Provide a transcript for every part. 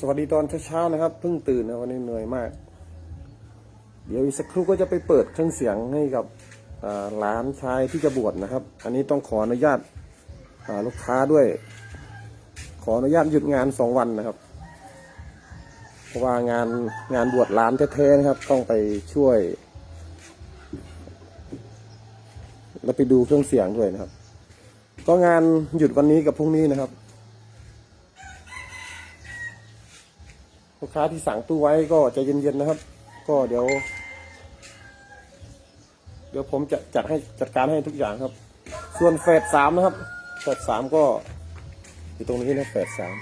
สวัสดีตอนเช้าๆนะครับเพิ่งตื่นนะวันนี้เหนื่อยมาก เดี๋ยวอีกสักครู่ก็จะไปเปิดเครื่องเสียงให้กับอ่าหลานชายที่จะบวชนะครับ อันนี้ต้องขออนุญาตาลูกค้าด้วย ขออนุญาตหยุดงานสองวันนะครับ เพราะว่างานงานบวชหลานแท้ๆนะครับ ต้องไปช่วย แล้วไปดูเครื่องเสียงด้วยนะครับ ก็งานหยุดวันนี้กับพรุ่งนี้นะครับ ลูกค้าที่สั่งตู้ไว้ก็ใจเย็นๆนะครับ ก็เดี๋ยว เดี๋ยวผมจะจัดให้จัดการให้ทุกอย่างครับ ส่วนเฟสสามนะครับเฟสสามก็อยู่ตรงนี้นะเฟสสาม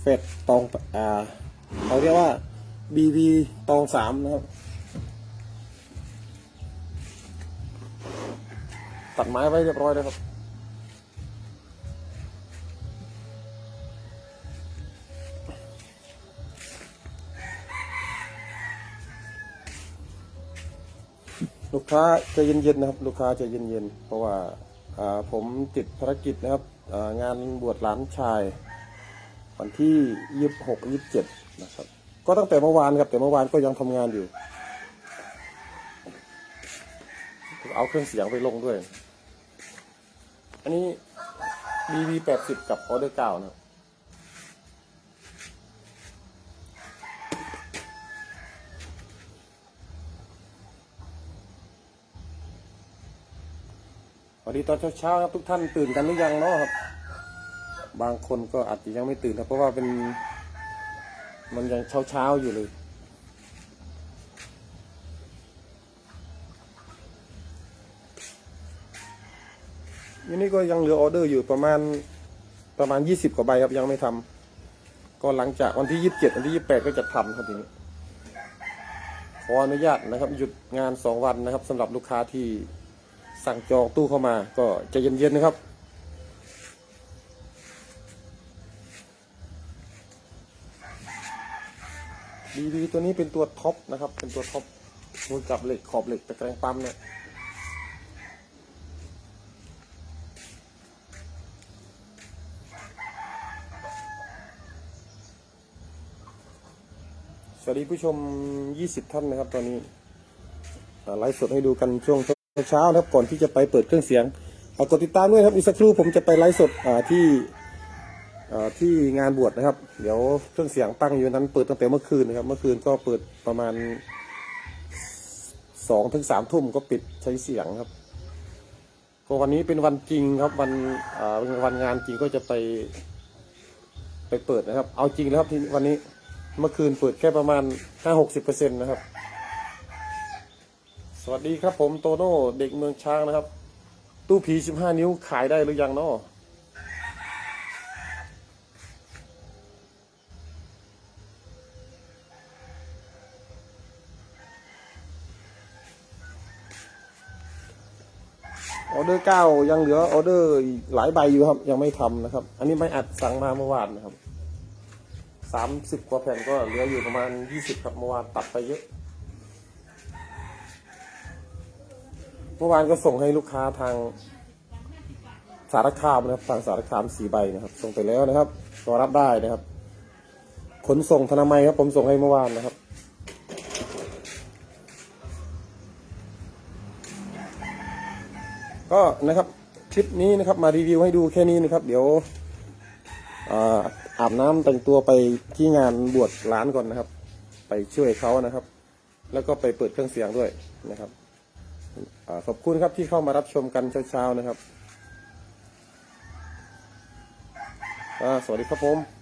เฟสตองอ่าเขาเรียกว่าบีบีตองสามนะครับ ตัดไม้ไว้เรียบร้อยแล้วครับ ลูกค้าจะเย็นๆนะครับ ลูกค้าจะเย็นๆเพราะว่าผมติดภารกิจนะครับงานบวชหลานชาย วันที่ยี่สิบหกยี่สิบเจ็ดนะครับ ก็ตั้งแต่เมื่อวานครับ แต่เมื่อวานก็ยังทำงานอยู่ เอาเครื่องเสียงไปลงด้วย อันนี้ BB แปดสิบกับออเดอร์เก้านะครับ วัสดีตอนเช้าๆครับทุกท่านตื่นกันหรือยังเนาะครับ บางคนก็อาจจะยังไม่ตื่นครับเพราะว่าเป็น มันยังเช้าๆอยู่เลย อันนี้ก็ยังเหลือออเดอร์อยู่ประมาณประมาณยี่สิบกว่าใบครับยังไม่ทำก็หลังจากวันที่ยี่สิบเจ็ดวันที่ยี่สิบแปดก็จะทำครับทีนี้ขออนุญาตนะครับ หยุดงานสองวันนะครับสำหรับลูกค้าที่ สั่งจองตู้เข้ามาก็ใจะเย็นๆนะครับ ดีดีตัวนี้เป็นตัวท็อปนะครับ เป็นตัวท็อปมือกับเหล็กขอบเหล็กตะแกรงปั๊มเนี่ยสวัสดีผู้ชม 20 ท่านนะครับ ตอนนี้ไลฟ์สดให้ดูกันช่วง เช้าๆนะครับก่อนที่จะไปเปิดเครื่องเสียงฝากดติดตามด้วยครับอีกสักครู่ผมจะไปไลฟ์สดที่ที่งานบวชนะครับ เดี๋ยวเครื่องเสียงตั้งอยู่นั้นเปิดตั้งแต่เมื่อคืนนะครับ เมื่อคืนก็เปิดประมาณสองถึงสามทุ่มก็ปิดใช้เสียงครับก็วันนี้เป็นวันจริงครับวันวันงานจริงก็จะไป ไปเปิดนะครับ เอาจริงแล้วครับที่วันนี้เมื่อคืนเปิดแค่ประมาณห้าหกสิบเปอร์เซ็นต์นะครับ วัสดีครับผมโตโน่เด็กเมืองช้างนะครับ ตู้ผีสิบห้านิ้วขายได้หรือยังเนาะออเดอร์เก้ายังเหลือออเดอร์หลายใบอยู่ครับ ยังไม่ทำนะครับ อันนี้ไม่อัดสั่งมาเมื่อวานนะครับสามสิบกว่าแผ่นก็เหลืออยู่ประมาณยี่สิบครับเมื่อวานตัดไปเยอะ เมื่อวานก็ส่งให้ลูกค้าทางสารคามนะครับ ทางสารคามสีใบนะครับ ส่งไปแล้วนะครับรอรับได้นะครับ ขนส่งธนามัยครับ ผมส่งให้เมื่อวานนะครับก็นะครับคลิปนี้นะครับมารีวิวให้ดูแค่นี้นะครับ เดี๋ยวอาบน้ำแต่งตัวไปที่งานบวชร้านก่อนนะครับ ไปช่วยเขานะครับ แล้วก็ไปเปิดเครื่องเสียงด้วยนะครับ ขอบคุณครับที่เข้ามารับชมกันเช้าๆนะครับ สวัสดีครับผม